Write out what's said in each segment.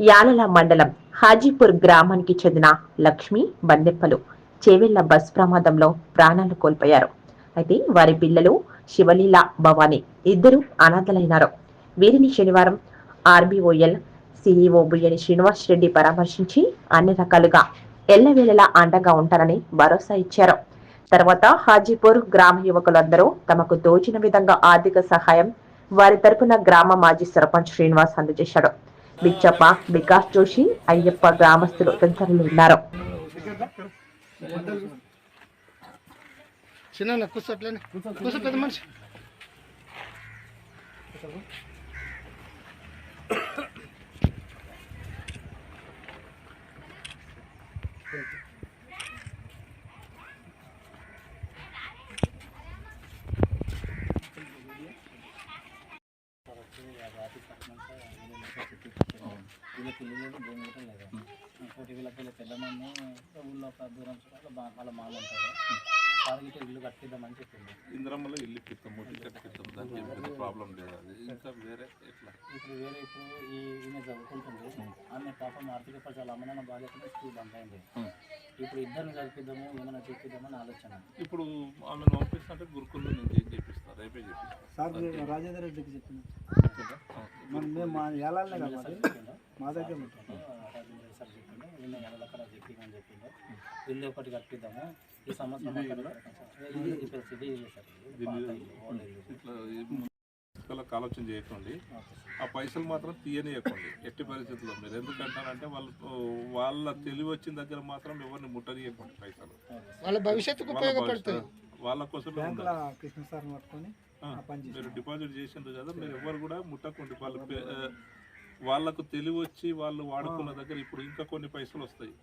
యాలల మండలం హాజీపూర్ గ్రామానికి చెందిన లక్ష్మి బందెప్పలు చేవెళ్ళ బస్ ప్రమాదంలో ప్రాణాలు కోల్పోయారు. అయితే వారి పిల్లలు శివలీల భవాని ఇద్దరు అనాథలైనారు. వీరిని శనివారం ఆర్బీఓఎల్ సిఇఓ బుయ్యని శ్రీనివాస్ రెడ్డి పరామర్శించి అన్ని రకాలుగా ఎల్లవేళలా అండగా ఉంటారని భరోసా ఇచ్చారు. తర్వాత హాజీపూర్ గ్రామ యువకులందరూ తమకు తోచిన విధంగా ఆర్థిక సహాయం వారి తరపున గ్రామ మాజీ సర్పంచ్ శ్రీనివాస్ అందజేశాడు బిచ్చప్ప వికాస్ జోషి అయ్యప్ప గ్రామస్తులు తదితరులు ఉన్నారు. చిన్న కూర్చో కూర్చో పెద్ద మనిషి. ఇల్లు లేదు. ఇంకోటి వీళ్ళకి వీళ్ళ పెద్దమ్మ ఊళ్ళో ఒక దూరం చుట్టాలు బా- వాళ్ళ మామ ఉంటారు వారికి ఇటు ఇల్లు కట్టిద్దామని చెప్పింది. ఇంద్రమ్మలో ఇల్లు పిత్తం టికెట్ పిత్తం దానికి ఏం పెద్ద ప్రాబ్లం లేదు? అది ఇంకా వేరే ఎట్లా? ఇప్పుడు వేరే ఇప్పుడు ఈ ఈమె చదువుకుంటుంది. ఆమె పాపం ఆర్థిక పరిచయాలు అమ్మనాన్న బాధ్యతగా స్కూల్ బంద్ అయింది. ఇప్పుడు ఇద్దరిని చదివిద్దాము ఏమైనా చెప్పిద్దామని ఆలోచన. ఇప్పుడు ఆమెను పంపిస్తుంటే గురుకుల్లో నేను ఏం చేపిస్తా రేపే చేపిస్తా సార్ రాజేంద్ర రెడ్డికి? ఆ. మనం మేము మా కదా దగ్గర సార్ చెప్పిండు చెప్పిందని చెప్పిండు ఇల్లు ఒకటి కట్టిద్దాము ఈ సంవత్సరం ఇది ఇది సార్. ఇట్లా ఆలోచన చేయకండి. ఆ పైసలు మాత్రం తీయనియకండి ఎట్టి పరిస్థితుల్లో మీరు ఎందుకంటారంటే వాళ్ళు వాళ్ళ తెలివి వచ్చిన దగ్గర మాత్రం ఎవరిని ముట్టనియకండి పైసలు వాళ్ళ భవిష్యత్తుకు వాళ్ళ ఉపయోగపడుతుంది భవిష్యత్తు- వాళ్ళ ఉండాలి. కృష్ణ సార్ పట్టుకొని మీరు డిపాజిట్ చేసిండ్రు కదా మీరు ఎవరు కూడా ముట్టకండి. వాళ్ళు వాళ్ళకు తెలివి వచ్చి వాళ్ళు వాడుకున్న దగ్గర ఇప్పుడు ఇంకా కొన్ని పైసలు వస్తాయి.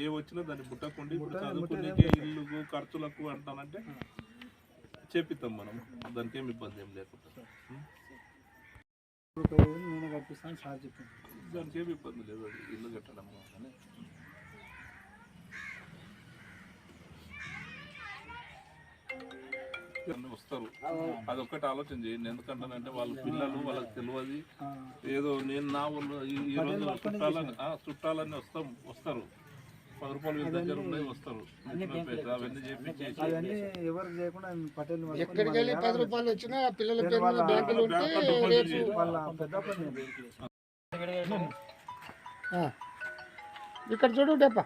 ఏ వచ్చినా దాన్ని ముట్టకండి. ఇప్పుడు చదువుకునేకే ఇల్లు ఖర్చులకు అంటానంటే చేపిస్తాం మనం. దానికి ఏమి ఇబ్బంది ఏం లేకుండా. దానికి ఏమి ఇబ్బంది లేదు ఇల్లు కట్టడం వస్తారు. అదొక్కటి ఆలోచన చేయండి. ఎందుకంటానంటే వాళ్ళ పిల్లలు వాళ్ళకి తెలియదు ఏదో నేను నా ఈ- రోజు చుట్టాలని చుట్టాలని వస్తాం వస్తారు. పది రూపాయలు వీళ్ళ దగ్గర ఉన్నాయి వస్తారు. అవన్నీ చేపించేసి అవన్నీ ఎవరు చేయకుండా పటేల్ పట్టుకొని ఎక్కడికి వెళ్ళి పది రూపాయలు వచ్చినా పిల్లల పేరు బ్యాంకులు. ఇక్కడ చూడు డెప్ప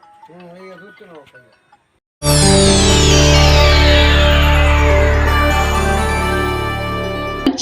లైక్